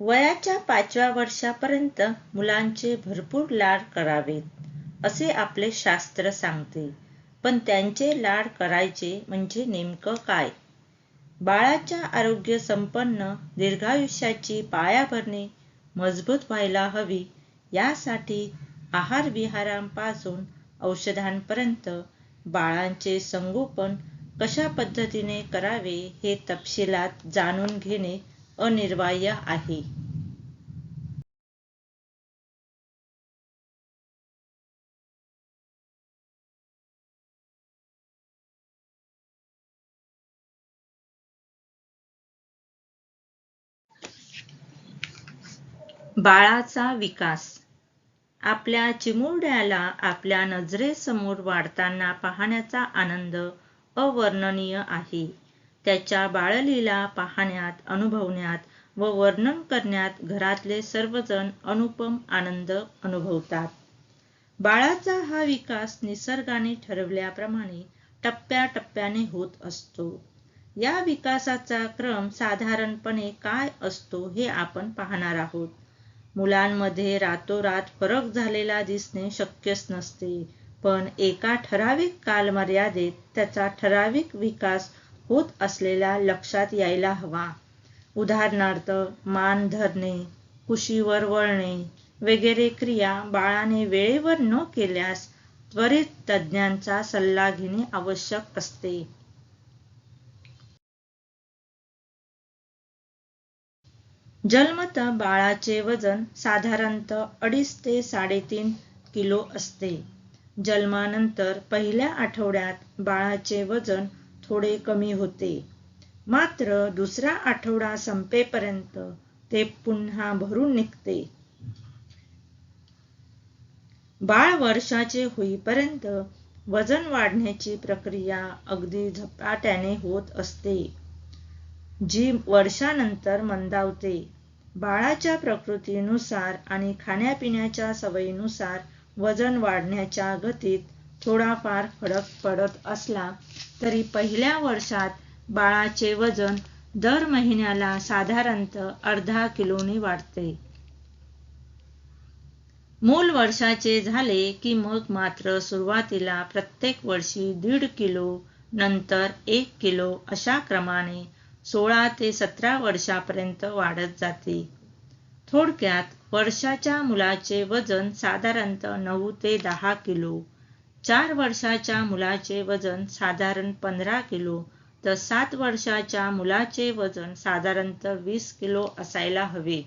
वयाच्या पाचव्या वर्षापर्यंत मुलांचे भरपूर लाड करावेत असे आपले शास्त्र सांगते. पण त्यांचे लाड करायचे म्हणजे नेमकं काय? बाळाच्या आरोग्य संपन्न दीर्घायुष्याची पायाभरणी मजबूत व्हायला हवी यासाठी आहार विहारांपासून औषधांपर्यंत बाळांचे संगोपन कशा पद्धतीने करावे हे तपशिलात जाणून घेणे अनिर्वाय आहे. बाळाचा विकास. आपल्या चिमुरड्याला आपल्या नजरेसमोर वाढताना पाहण्याचा आनंद अवर्णनीय आहे. त्याच्या बाळलीला पाहण्यात अनुभवण्यात व वर्णन करण्यात घरातले सर्वजण अनुपम आनंद अनुभवतात. बाळाचा हा विकास निसर्गाने ठरवल्याप्रमाणे टप्प्याटप्प्याने होत असतो. या विकासाचा क्रम साधारणपणे काय असतो हे आपण पाहणार आहोत. मुलांमध्ये रातोरात फरक झालेला दिसणे शक्यच नसते पण एका ठराविक कालमर्यादेत त्याचा ठराविक विकास होत असलेला लक्षात यायला हवा. उदाहरणार्थ मान धरणे कुशीवर वळणे वगैरे क्रिया बाळाने वेळेवर न केल्यास त्वरित तज्ज्ञांचा सल्ला घेणे आवश्यक असते. जन्मत बाळाचे वजन साधारणतः अडीच ते साडेतीन किलो असते. जन्मानंतर पहिल्या आठवड्यात बाळाचे वजन थोडे कमी होते. मात्र दुसरा आठवडा संपेपर्यंत ते पुन्हा भरून निघते. बाळ वर्षाचे होईपर्यंत वजन वाढण्याची प्रक्रिया अगदी झपाट्याने होत असते. जी वर्षानंतर मंदावते. बाळाच्या प्रकृतीनुसार आणि खाण्यापिण्याच्या सवयीनुसार वजन वाढण्याच्या गतीत थोडाफार फरक पडत असला तरी पहिल्या वर्षात बाळाचे वजन दर महिन्याला साधारणतः अर्धा किलोने वाढते. मूल वर्षाचे झाले की मग मात्र सुरुवातीला प्रत्येक वर्षी दीड किलो नंतर एक किलो अशा क्रमाने सोळा ते सतरा वर्षापर्यंत वाढत जाते. थोडक्यात वर्षाच्या मुलाचे वजन साधारणतः नऊ ते दहा किलो चार वर्षाच्या मुलाचे वजन साधारण पंधरा किलो तर सात वर्षाच्या मुलाचे वजन साधारणतः वीस किलो असायला हवे.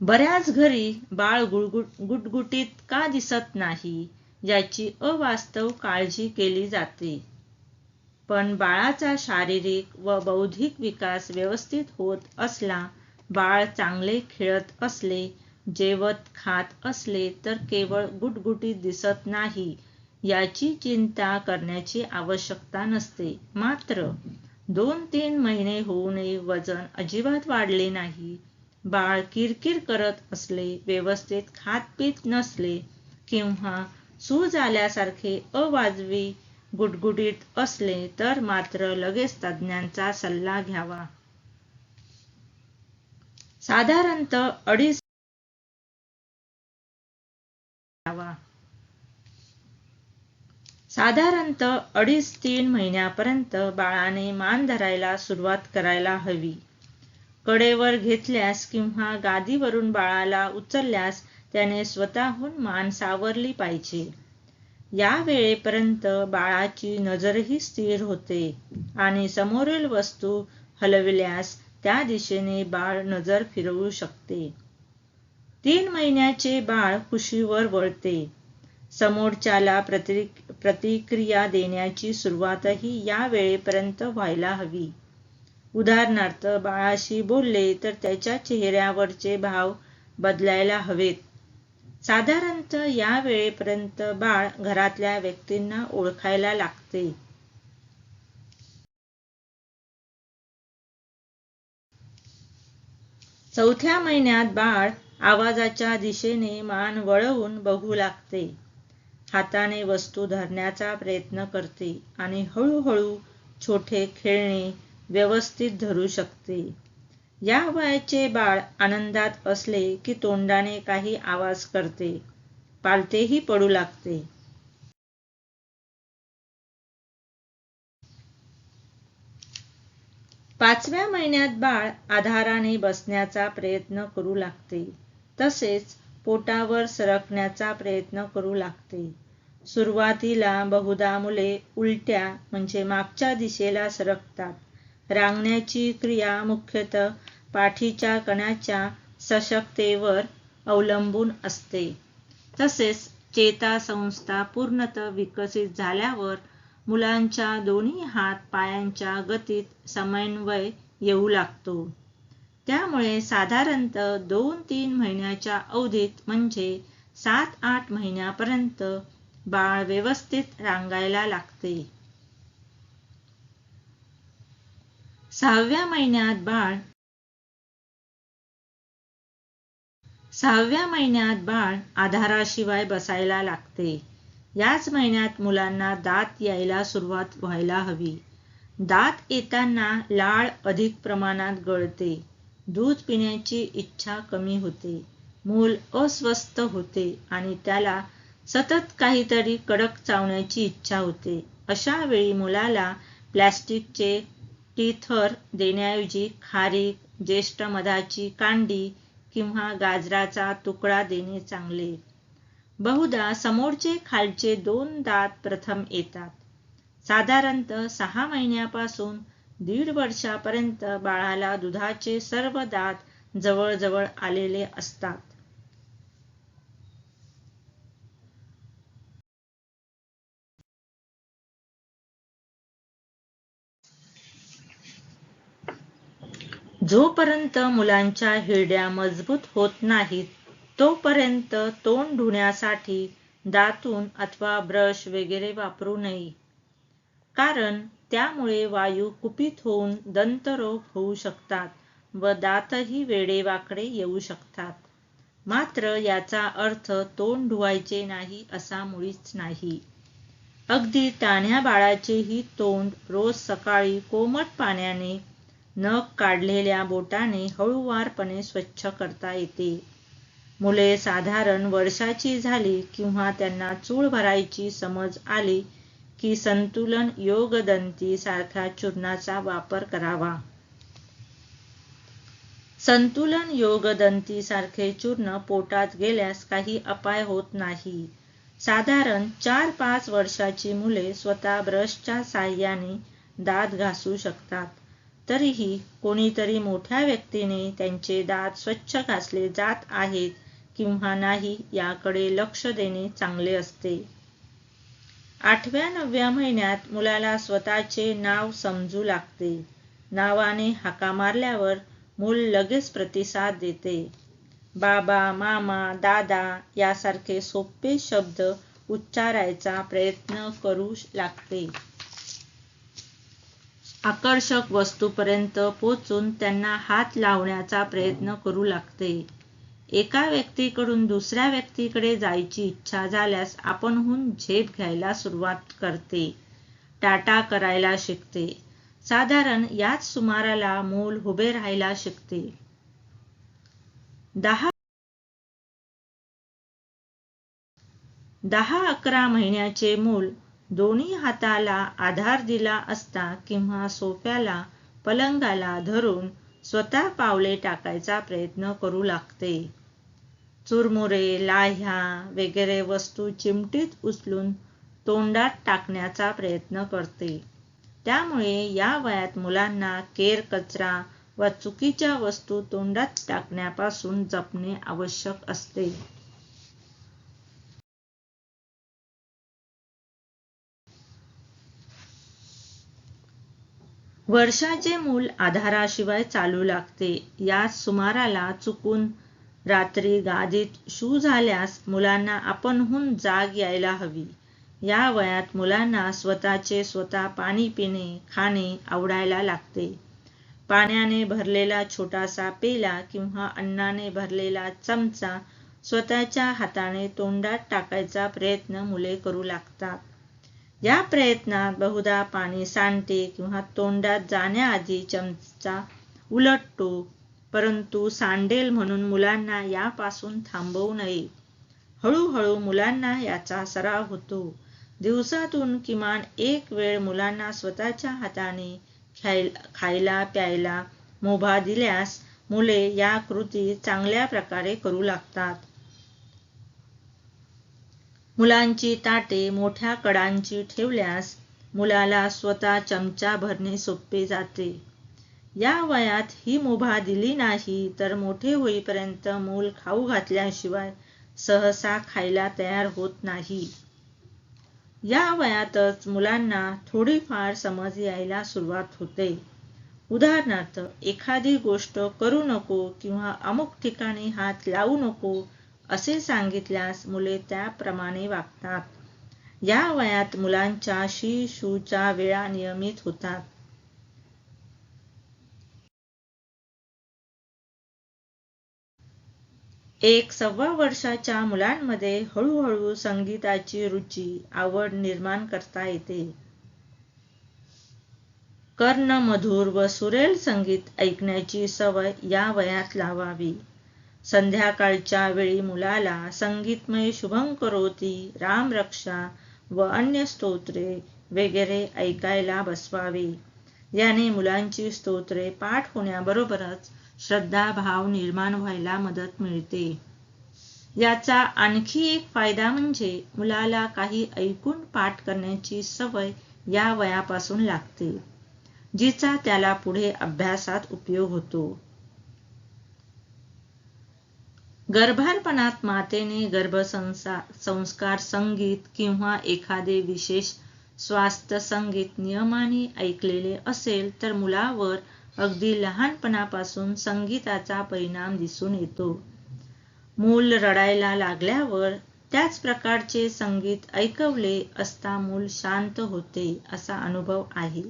बऱ्याच घरी बाळ गुटगुटीत का दिसत नाही याची अवास्तव काळजी केली जाते. पण बाळाचा शारीरिक व बौद्धिक विकास व्यवस्थित होत असला बाळ चांगले खेळत असले जेवत खात असले तर केवळ गुटगुटीत दिसत नाही याची चिंता करण्याची आवश्यकता नसते. मात्र दोन तीन महिने होऊनही वजन अजिबात वाढले नाही. बाळ किरकिर करत असले व्यवस्थित खात पीत नसले किंवा सूज आल्यासारखे अवाजवी गुटगुटीत असले तर मात्र लगेच तज्ज्ञांचा सल्ला घ्यावा. साधारणतः अडीच साधारणतः अडीच तीन महिन्यापर्यंत बाळाने मान धरायला सुरुवात करायला हवी. कडेवर घेतल्यास किंवा गादीवरून बाळाला उचलल्यास त्याने स्वतःहून मान सावरली पाहिजे. या वेळेपर्यंत बाळाची नजरही स्थिर होते आणि समोरील वस्तू हलविल्यास त्या दिशेने बाळ नजर फिरवू शकते. तीन महिन्याचे बाळ खुशीवर वळते. समोरच्याला प्रतिक्रिया देण्याची सुरुवातही या वेळेपर्यंत व्हायला हवी. उदाहरणार्थ बाळाशी बोलले तर त्याच्या चेहऱ्यावरचे भाव बदलायला हवेत. साधारणतः या वेळेपर्यंत बाळ घरातल्या व्यक्तींना ओळखायला लागते. चौथ्या महिन्यात बाळ आवाजाच्या दिशेने मान वळवून बघू लागते. हाताने वस्तू धरण्याचा प्रयत्न करते आणि हळूहळू छोटे खेळणे व्यवस्थित धरू शकते. या वयाचे बाळ आनंदात असले की तोंडाने काही आवाज करते. पालतेही पडू लागते. पाचव्या महिन्यात बाळ आधाराने बसण्याचा प्रयत्न करू लागते. तसेच पोटावर सरकण्याचा प्रयत्न करू लागते. सुरुवातीला बहुधा मुले उलट्या म्हणजे मागच्या दिशेला सरकतात. रांगण्याची क्रिया मुख्यतः पाठीच्या कणाच्या सशक्तेवर अवलंबून असते. तसेच चेता संस्था पूर्णतः विकसित झाल्यावर मुलांच्या दोन्ही हात पायांच्या गतीत समन्वय येऊ लागतो. त्यामुळे साधारणतः दोन तीन महिन्याच्या अवधीत म्हणजे सात आठ महिन्यापर्यंत बाळ व्यवस्थित रांगायला लागते. सहाव्या महिन्यात बाळ सहाव्या महिन्यात बाळ आधाराशिवाय बसायला लागते. याच महिन्यात मुलांना दात यायला सुरुवात व्हायला हवी. दात येताना लाळ अधिक प्रमाणात गळते. दूध पिण्याची इच्छा कमी होते. मूल अस्वस्थ होते आणि त्याला सतत काहीतरी कडक चावण्याची इच्छा होते. अशा वेळी मुलाला प्लॅस्टिकचे टीथर देण्याऐवजी खारीक ज्येष्ठ मधाची कांडी किंवा गाजराचा तुकडा देणे चांगले. बहुधा समोरचे खालचे दोन दात प्रथम येतात. साधारणतः सहा महिन्यापासून दीड वर्षापर्यंत बाळाला दुधाचे सर्व दात जवळजवळ आलेले असतात. जोपर्यंत मुलांच्या हिरड्या मजबूत होत नाहीत तोपर्यंत तोंड धुण्यासाठी दातून अथवा ब्रश वगैरे वापरू नये. कारण त्यामुळे वायू कुपित होऊन दंतरोग होऊ शकतात व दातही वेडेवाकडे येऊ शकतात. मात्र याचा अर्थ तोंड धुवायचे नाही असा मुळीच नाही. अगदी तान्ह्या बाळाचेही तोंड रोज सकाळी कोमट पाण्याने नख काढलेल्या बोटाने हळूवारपणे स्वच्छ करता येते. मुले साधारण वर्षाची झाली किंवा त्यांना चूळ भरायची समज आली की संतुलन योगदंती सारख्या चूर्णाचा वापर करावा. संतुलन योगदंती सारखे चूर्ण पोटात गेल्यास काही अपाय होत नाही. साधारण चार पाच वर्षाची मुले स्वतः ब्रशच्या साह्याने दात घासू शकतात. तरीही कोणीतरी मोठ्या व्यक्तीने त्यांचे दात स्वच्छ घासले जात आहेत किंवा नाही याकडे लक्ष देणे चांगले असते. आठव्या नवव्या महिन्यात मुलाला स्वतःचे नाव समजू लागते. नावाने हाका मारल्यावर मूल लगेच प्रतिसाद देते. बाबा मामा दादा यासारखे सोपे शब्द उच्चारायचा प्रयत्न करू लागते. आकर्षक वस्तूपर्यंत पोचून त्यांना हात लावण्याचा प्रयत्न करू लागते. एका व्यक्तीकडून दुसऱ्या व्यक्तीकडे जायची इच्छा झाल्यास आपणहून झेप घ्यायला सुरुवात करते. टाटा करायला शिकते. साधारण याच सुमाराला मूल उभे राहायला शिकते. दहा दहा अकरा महिन्याचे मूल दोन्ही हाताला आधार दिला असता किंवा सोफ्याला पलंगाला धरून स्वतः पावले टाकायचा प्रयत्न करू लागते. चुरमुरे लाह्या वगैरे वस्तू चिमटीत उचलून तोंडात टाकण्याचा प्रयत्न करते. त्यामुळे या वयात मुलांना केर कचरा व चुकीच्या वस्तू तोंडात टाकण्यापासून जपणे आवश्यक असते. वर्षाचे मूल आधाराशिवाय चालू लागते. या सुमाराला चुकून रात्री गादीत शू झाल्यास मुलांना आपणहून जाग यायला हवी. या वयात मुलांना स्वतःचे स्वतः पाणी पिणे खाणे आवडायला लागते. पाण्याने भरलेला छोटासा पेला किंवा अन्नाने भरलेला चमचा स्वतःच्या हाताने तोंडात टाकायचा प्रयत्न मुले करू लागतात. या प्रयत्नात बहुधा पाणी सांडते किंवा तोंडात जाण्याआधी चमचा उलटतो. परंतु सांडेल म्हणून मुलांना यापासून थांबवू नये. हळूहळू मुलांना याचा सराव होतो. दिवसातून किमान एक वेळ मुलांना स्वतःच्या हाताने खायला प्यायला मोभा दिल्यास मुले या कृती चांगल्या प्रकारे करू लागतात. मुलांची ताटे मोठ्या कडांची ठेवल्यास मुलाला स्वतः चमचा भरणे सोपे जाते. या वयात ही मुभा दिली नाही तर मोठे होईपर्यंत मूल खाऊ घातल्याशिवाय सहसा खायला तयार होत नाही. या वयातच मुलांना थोडीफार समज यायला सुरुवात होते. उदाहरणार्थ एखादी गोष्ट करू नको किंवा अमुक ठिकाणी हात लावू नको असे सांगितल्यास मुले त्याप्रमाणे वागतात. या वयात मुलांच्या शी शूच्या वेळा नियमित होतात. एक सव्वा वर्षाच्या मुलांमध्ये हळूहळू संगीताची रुची आवड निर्माण करता येते. कर्ण मधुर व सुरेल संगीत ऐकण्याची सवय या वयात लावावी. संध्याकाळच्या वेळी मुलाला संगीतमय शुभंकरोती रामरक्षा व अन्य स्तोत्रे वगैरे ऐकायला बसवावे. याने मुलांची स्तोत्रे पाठ होण्याबरोबरच श्रद्धाभाव निर्माण व्हायला मदत मिळते. याचा आणखी एक फायदा म्हणजे मुलाला काही ऐकून पाठ करण्याची सवय या वयापासून लागते जिचा त्याला पुढे अभ्यासात उपयोग होतो. गर्भारपणात मातेने गर्भसंस्कार संगीत किंवा एखादे विशेष स्वास्थ्य संगीत नियमाने ऐकलेले असेल तर मुलावर अगदी लहानपणापासून संगीताचा परिणाम दिसून येतो. मूल रडायला लागल्यावर त्याच प्रकारचे संगीत ऐकवले असता मूल शांत होते असा अनुभव आहे.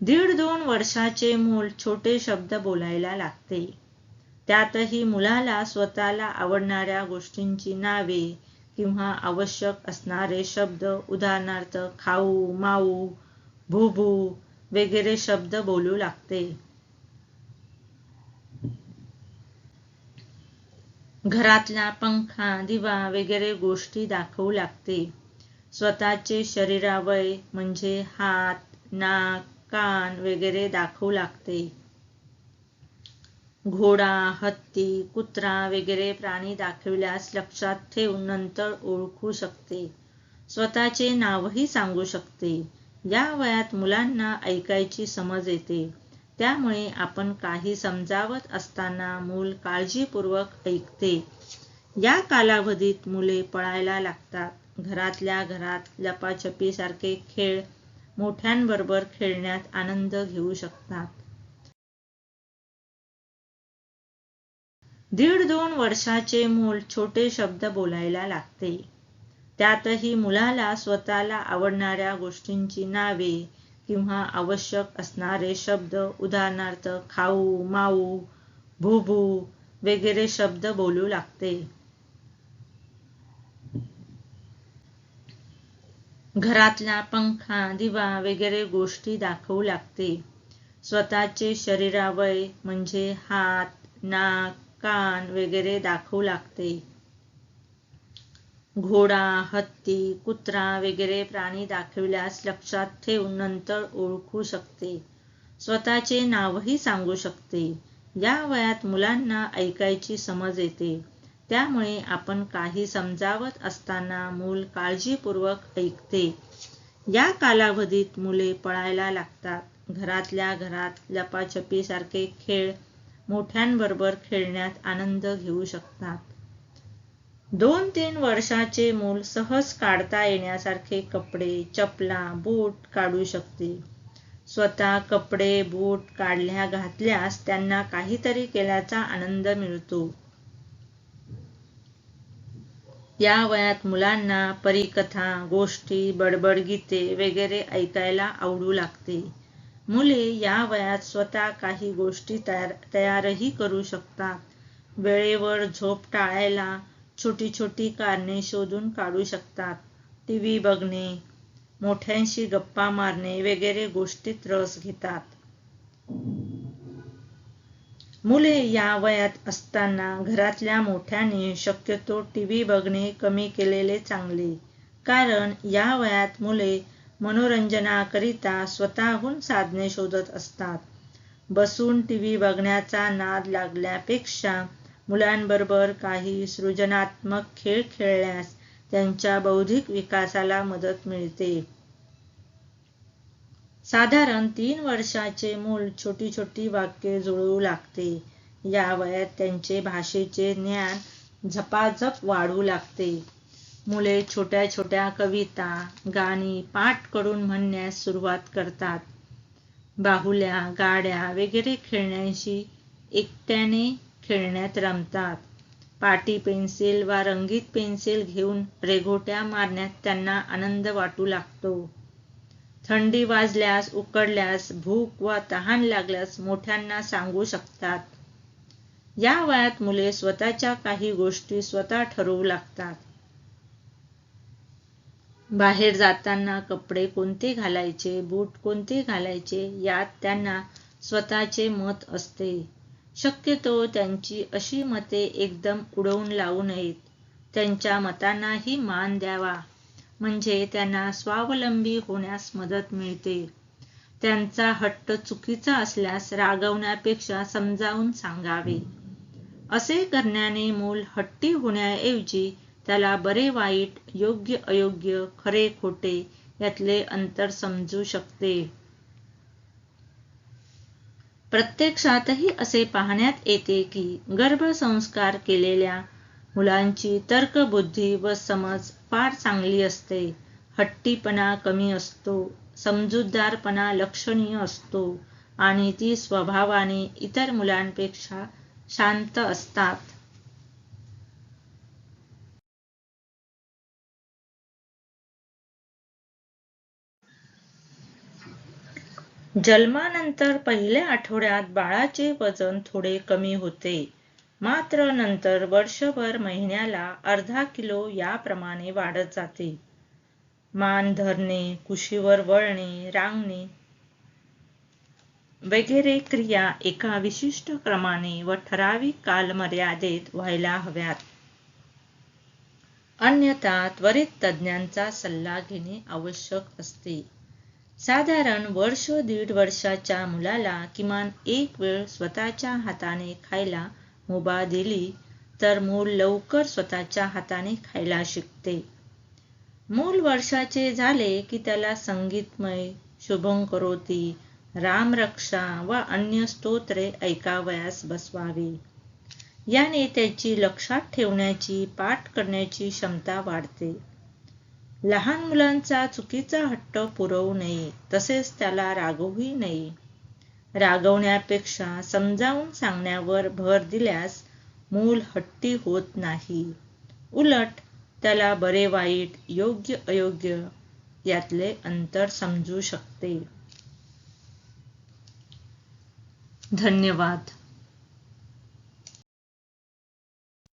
दीड दोन वर्षाचे मूल छोटे शब्द बोलायला लागते. त्यातही मुलाला स्वतःला आवडणाऱ्या गोष्टींची नावे किंवा आवश्यक असणारे शब्द उदाहरणार्थ खाऊ माऊ भूभू वगैरे शब्द बोलू लागते. घरातला पंखा दिवा वगैरे गोष्टी दाखवू लागते. स्वतःचे शरीरावय म्हणजे हात नाक कान वगैरे दाखवू लागते. घोडा हत्ती कुत्रा वगैरे प्राणी दाखविल्यास लक्षात ठेवून नंतर ओळखू शकते. स्वतःचे नावही सांगू शकते. या वयात मुलांना ऐकायची समज येते. त्यामुळे आपण काही समजावत असताना मूल काळजीपूर्वक ऐकते. या कालावधीत मुले पळायला लागतात. घरातल्या घरात लपाछपीसारखे खेळ मोठ्यांबरोबर खेळण्यात आनंद घेऊ शकतात. दीड दोन वर्षाचे मूल छोटे शब्द बोलायला लागते. त्यातही मुलाला स्वतःला आवडणाऱ्या गोष्टींची नावे किंवा आवश्यक असणारे शब्द उदाहरणार्थ खाऊ माऊ भूभू वगैरे शब्द बोलू लागते. घरातला पंखा दिवा वगैरे गोष्टी दाखवू लागते. स्वतःचे शरीरावय म्हणजे हात नाक कान वगैरे दाखवू लागते. घोडा हत्ती कुत्रा वगैरे प्राणी दाखविल्यास लक्षात ठेवून नंतर ओळखू शकते. स्वतःचे नावही सांगू शकते. या वयात मुलांना ऐकायची समज येते. त्यामुळे आपण काही समजावत असताना मूल काळजीपूर्वक ऐकते. या कालावधीत मुले पळायला लागतात. घरातल्या घरात लपाछपीसारखे खेळ मोठ्यांबरोबर खेळण्यात आनंद घेऊ शकतात. दोन तीन वर्षाचे मूल सहज काढता येण्यासारखे कपडे चपला बूट काढू शकते. स्वतः कपडे बूट काढल्या घातल्यास त्यांना काहीतरी केल्याचा आनंद मिळतो. या वयात मुलांना परिकथा गोष्टी बडबड गीते वगैरे ऐकायला आवडू लागते. मुले या वयात स्वतः काही गोष्टी तयार तयारही करू शकतात. वेळेवर झोप टाळायला छोटी छोटी कारणे शोधून काढू शकतात. टी व्ही बघणे मोठ्यांशी गप्पा मारणे वगैरे गोष्टीत रस घेतात. मुले या वयात असताना घरातल्या मोठ्याने शक्यतो टी व्ही बघणे कमी केलेले चांगले. कारण या वयात मुले मनोरंजनाकरिता स्वतःहून साधने शोधत असतात. बसून टी व्ही बघण्याचा नाद लागल्यापेक्षा मुलांबरोबर काही सृजनात्मक खेळ खेळल्यास त्यांच्या बौद्धिक विकासाला मदत मिळते. साधारण तीन वर्षाचे मूल छोटी छोटी वाक्य जुळवू लागते. या वयात त्यांचे भाषेचे ज्ञान झपाझप वाढू लागते. मुले छोट्या छोट्या कविता गाणी पाठ करून म्हणण्यास सुरुवात करतात. बाहुल्या गाड्या वगैरे खेळण्याशी एकट्याने खेळण्यात रमतात. पाटी पेन्सिल वा रंगीत पेन्सिल घेऊन रेघोट्या मारण्यात त्यांना आनंद वाटू लागतो. थंडी वाजल्यास उकडल्यास भूक वा तहान लागल्यास मोठ्यांना सांगू शकतात. या वयात मुले स्वतःच्या काही गोष्टी स्वतः ठरवू लागतात. बाहेर जाताना कपडे कोणते घालायचे बूट कोणते घालायचे यात त्यांना स्वतःचे मत असते. शक्यतो त्यांची अशी मते एकदम उडवून लावू नयेत. त्यांच्या मतांनाही मान द्यावा. म्हणजे त्यांना स्वावलंबी होण्यास मदत मिळते. त्यांचा हट्ट चुकीचा असल्यास रागवण्यापेक्षा समजावून सांगावे. असे करण्याने मूल हट्टी होण्याऐवजी त्याला बरे वाईट योग्य अयोग्य खरे खोटे यातले अंतर समजू शकते. प्रत्यक्षातही असे पाहण्यात येते की गर्भसंस्कार केलेल्या मुलांची तर्कबुद्धी व समज फार चांगली असते. हट्टीपणा कमी असतो समजूतदारपणा लक्षणीय असतो आणि ती स्वभावाने इतर मुलांपेक्षा शांत असतात. जन्मानंतर पहिल्या आठवड्यात बाळाचे वजन थोडे कमी होते. मात्र नंतर वर्षभर महिन्याला अर्धा किलो याप्रमाणे वाढत जाते. मान धरणे कुशीवर वळणे रांगणे वगैरे क्रिया एका विशिष्ट क्रमाने व ठराविक कालमर्यादेत व्हायला हव्यात. अन्यथा त्वरित तज्ज्ञांचा सल्ला घेणे आवश्यक असते. साधारण वर्ष दीड वर्षाच्या मुलाला किमान एक वेळ स्वतःच्या हाताने खायला मुभा दिली तर मूल लवकर स्वतःच्या हाताने खायला शिकते. मूल वर्षाचे झाले की त्याला संगीतमय शुभंकरोती रामरक्षा व अन्य स्तोत्रे ऐकावयास बसवावी. याने त्याची लक्षात ठेवण्याची पाठ करण्याची क्षमता वाढते. लहान मुलांचा चुकीचा हट्ट पुरवू नये तसेच त्याला रागवूही नये. रागवण्यापेक्षा समजावून सांगण्यावर भर दिल्यास मूल हट्टी होत नाही. उलट त्याला बरे वाईट योग्य अयोग्य यातले अंतर समजू शकते. धन्यवाद.